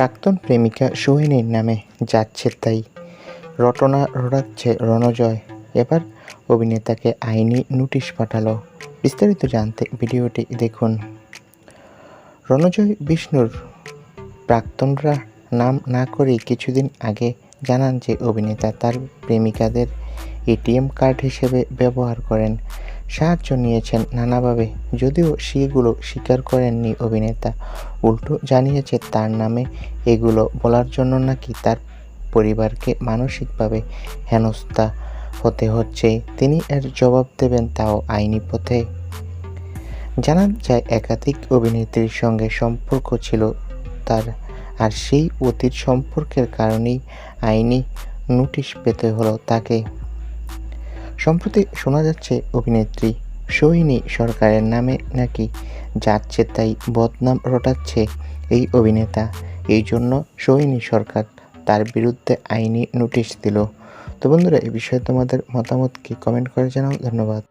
প্রাক্তন প্রেমিকা সোহিনীর নামে যাচ্ছে তাই। রটনা রটাচ্ছে রণজয়। এবার অভিনেতাকে আইনি নোটিশ পাঠালো। বিস্তারিত জানতে ভিডিওটি দেখুন। রণজয় বিষ্ণুর প্রাক্তনরা নাম না করেই কিছুদিন আগে জানান যে অভিনেতা তার প্রেমিকাদের এটিএম কার্ড হিসেবে ব্যবহার করেন। সাহায্য নিয়েছেন নানাভাবে, যদিও সেগুলো স্বীকার করেননি অভিনেতা। উল্টো জানিয়েছে, তার নামে এগুলো বলার জন্য নাকি তার পরিবারকে মানসিকভাবে হেনস্থা হতে হচ্ছে, তিনি এর জবাব দেবেন তাও আইনি পথে। জানা যায়, একাধিক অভিনেত্রীর সঙ্গে সম্পর্ক ছিল তার, আর সেই অতীত সম্পর্কের কারণেই আইনি নোটিশ পেতে হলো তাকে। সম্প্রতি শোনা যাচ্ছে অভিনেত্রী সৈনী সরকারের নামে নাকি যাচ্ছে তাই বদনাম রটাচ্ছে এই অভিনেতা। এই জন্য সৈনী সরকার তার বিরুদ্ধে আইনি নোটিশ দিল। তো বন্ধুরা এই বিষয়ে তোমাদের মতামত কি কমেন্ট করে জানাও। ধন্যবাদ।